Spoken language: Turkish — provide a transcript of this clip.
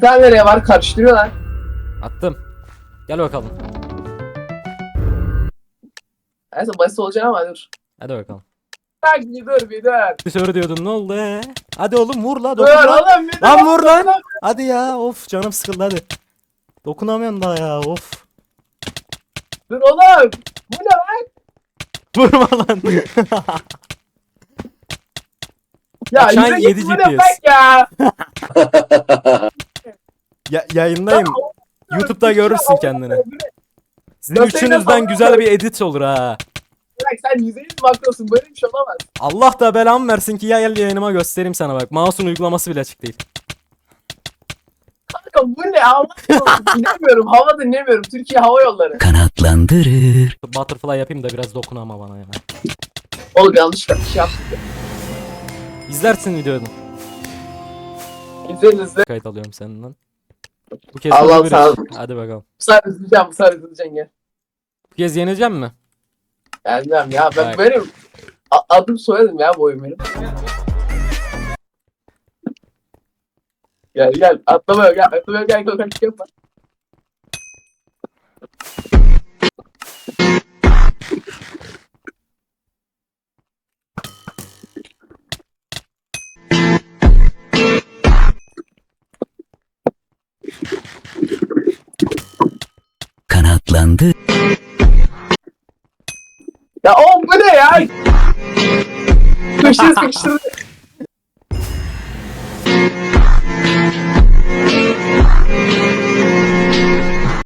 İki tane nereye var karıştırıyorlar. Attım. Gel bakalım. Neyse basit olacak ama dur. Hadi bakalım. Bak bir dur bir dur. Dışarı diyordun ne oldu he? Hadi oğlum vur la Dur dokun la. oğlum bir dur. Lan vur lan. Hadi ya of canım sıkıldı hadi. Dokunamıyorum daha ya of. Dur oğlum. Bu ne lan? Vurma lan. Ya Bak şu an yürü yedi bu ne GPS. bak ya. ya, yayındayım. YouTube'da görürsün kendini. Sizin Nasıl üçünüzden güzel bir edit olur ha. Bak sen yüzde yüz makrosun böyle bir şey olamaz. Allah da belamı versin ki ya gel yayınıma göstereyim sana bak. Mouse'un uygulaması bile açık değil. Kanka bu ne Allah dinlemiyorum hava dinlemiyorum Türkiye Hava Yolları. kanatlandırır. Butterfly yapayım da biraz dokun ama bana ya. Oğlum yanlışlıkla bir şey yaptık. İzlersin videonu. İzleyin izle. Kayıt alıyorum senden. Bu kez Allah bir- sağ ol. Hadi bakalım. Bu sefer izleyeceğim bu sefer izleyeceğim gel. Bu kez yeneceğim mi? Gelmem ya ben Bak. benim a- adım soyadım ya bu oyun benim. Gel gel atlama gel atlama gel gel gel yapma. Kanatlandır. Ya oğlum bu ne ya? Köşeye sıkıştırdı.